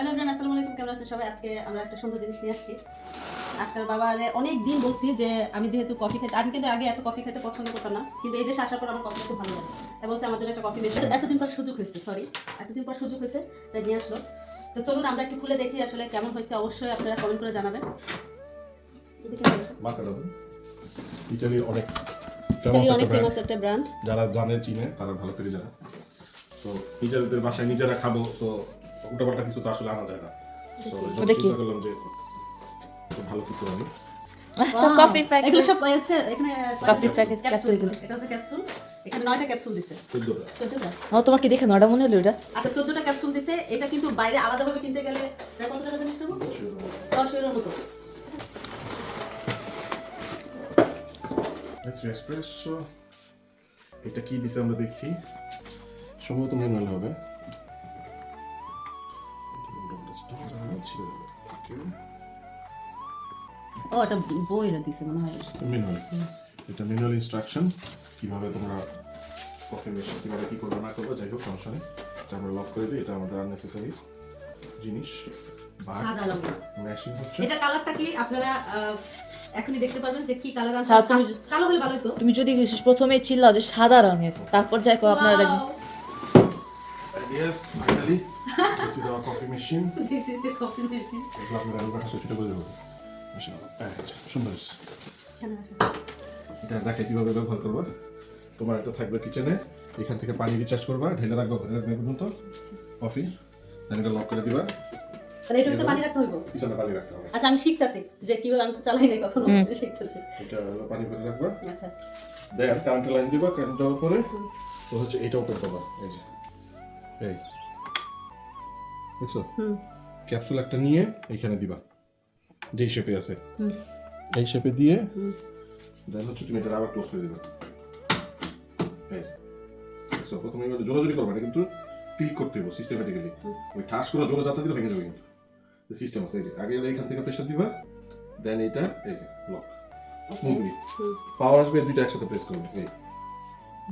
Hello আসসালামু আলাইকুম। কেমন আছেন সবাই? আজকে আমরা একটা সুন্দর জিনিস নিয়ে আসছি। আজকাল বাবারে অনেক দিন বলছি যে আমি যেহেতু কফি খেতে আমি কিন্তু আগে এত কফি খেতে পছন্দ করতাম না কিন্তু এই দেশে আসার পর আমার কফি খুব ভালো লাগে। তাই বলছে আমার জন্য একটা কফি মেশিন এতদিন পর সুযোগ হয়েছে সরি এতদিন পর সুযোগ হয়েছে তাই নিয়ে আসলো। তো চলুন আমরা একটু খুলে দেখি আসলে কেমন হয়েছে। অবশ্যই আপনারা কমেন্ট করে জানাবেন। অনেক ইটালি অনেক ফেমাস একটা ব্র্যান্ড যারা জানে চিনে তারা ভালো করে জানে। তো নিজেদের বাসায় নিজেরা খাব তো উল্টাপাল্টা কিছু তো আসলে আনা যায় না? চিন্তা করলাম যে ভালো কিছু আনি সব কফির প্যাকেট এগুলো সব হচ্ছে এখানে কফির প্যাকেট ক্যাপসুল এটা হচ্ছে ক্যাপসুল এখানে নয়টা দিছে। ও দেখে নটা মনে হলো এটা আচ্ছা চোদ্দটা ক্যাপসুল দিছে। এটা কিন্তু বাইরে আলাদাভাবে কিনতে গেলে প্রায় কত টাকা জানিস নেব দশ ইউরোর মতো। এসপ্রেসো এটা কি দিছে আমরা দেখি। সম্ভবত ম্যানুয়াল হবে। ও এটা বই দিছে মনে হয়। ম্যানুয়াল এটা ম্যানুয়াল ইনস্ট্রাকশন কীভাবে তোমরা কফি মেশিন কীভাবে কি করবে না করবে যাই হোক সমস্যা নেই। এটা আমরা লক করে দিই এটা আমাদের আননেসেসারি জিনিস। বা সাদা রঙ মেশিন হচ্ছে এটা কালারটা কি আপনারা এখনই দেখতে পারবেন যে কি কালার আছে? তুমি- কালো হলে ভালোই তো তুমি যদি প্রথমে চিল্লাও যে সাদা রঙের তারপর যাই কো আপনারা দেখবেন yes finally this is our coffee machine this is a coffee machine এগুলো আপনার আলু কাটা ছোটো করে দেবো মেশিন সুন্দর এটা দেখে কীভাবে ব্যবহার করবা? তোমার একটা থাকবে কিচেনে এখান থেকে পানি রিচার্জ করবা ঢেলে রাখবা ঘরে রাখবে পর্যন্ত কফি দেন এটা লক করে দিবা। তাহলে এটা তো পানি রাখতে হইব? পিছনে পানি রাখতে হবে। আচ্ছা আমি শিখতাছি যে কীভাবে আমি চালাই নাই কখনো। হুম। এটা হলো পানি ভরে রাখবা। আচ্ছা। দেন কারেন্টের লাইন দিবা কারেন্ট দেওয়ার পরে। তো হচ্ছে এটা ওপেন করবা এই যে। এই। দেখছ? ক্যাপসুল একটা নিয়ে এইখানে দিবা। যেই শেপে আছে। এই শেপে দিয়ে দেন হচ্ছে তুমি এটা আবার ক্লোজ করে দিবে। এই। সো প্রথমে এবার জোরাজোরি করবে না কিন্তু ক্লিক করতে হবে সিস্টেমেটিক্যালি ওই ঠাস করে জোরে যাতে দিলে ভেঙে যাবে কিন্তু। সিস্টেম আছে এই যে। আগে এইখান থেকে প্রেসার দিবা দেন এইটা এই যে লক হুম। পাওয়ার আসবে দুইটা একসাথে প্রেস করবে এই।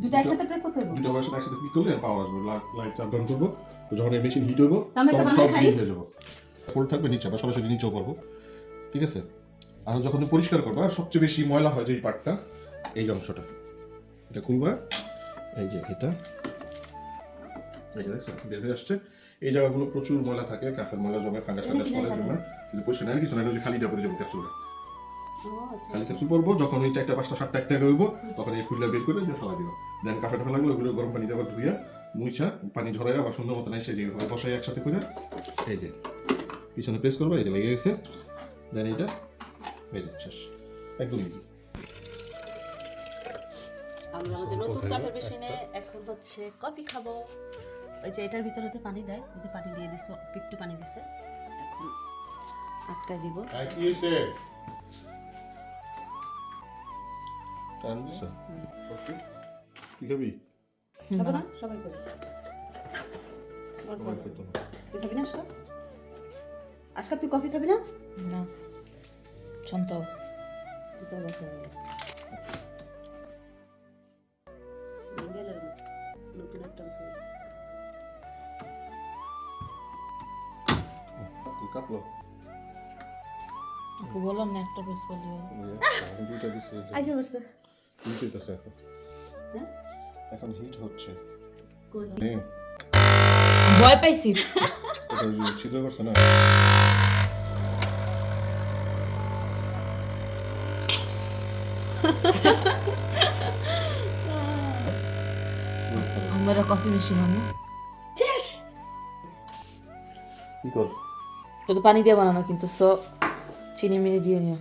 দুটো একসাথে প্রেস করতে হইব দুটো ভার্সন একসাথে ক্লিক করলে পাওয়ার আসবে? লাইট চাপ ডাউন করব যখন এই মেশিন হিট হইব তখন সব? হয়ে যাব। ফোল্ড থাকবে নিচে সরাসরি নিচেও করব। ঠিক আছে? আর যখন পরিষ্কার করবা সবচেয়ে বেশি ময়লা হয় যে এই পার্টটা এই অংশটা। এটা খুলবা এই যে এটা। এই যে দেখছ বের হয়ে আসছে। এই জায়গাগুলো প্রচুর ময়লা থাকে কাফের ময়লা জমে ফাঙ্গাস ফাঙ্গাস দেখাবে? জন্য। কিন্তু পরিষ্কার নাই কিছু না এটা খালিটা পরে যাব ক্যাপসুলটা খালি ক্যাপসুল পরবো যখন ওই চারটা পাঁচটা সাতটা একটা হইব তখন এই ফুলটা বের করে ফেলা দিবা। দেন কাফে টাফে লাগল ওগুলো গরম পানি আবার ধুইয়া মুইছা পানি ঝরাই আবার সুন্দর মতন এসে যে বসাই একসাথে করে এই যে পিছনে প্রেস করব এই যে লেগে গেছে। দেন এইটা এই যে শেষ। একদম ইজি আমরা আমাদের নতুন কাপের মেশিনে এখন হচ্ছে কফি খাব। ওই যে এটার ভিতরে যে পানি দেয় ওই যে পানি দিয়ে দিছে একটু পানি দিছে। এখন আটকায় দিব। হয়েছে দিছ কফি কি খাবি খাব না সবাই করে সবাই খেতো না। তুই খাবি না আজকা আজকা তুই কফি খাবি না না শান্ত নতুন একটা অঞ্চল। কি কাটলো ওকে বললাম না একটা প্রেস হিট হইতেছে এখন হ্যাঁ? এখন হিট হচ্ছে। ভয় পাইছি ছিদ্র করছে না? আমার কফি মেশিন আমি কি কর? শুধু পানি দিয়ে বানানো কিন্তু সব চিনি মিনি দিয়ে নিও।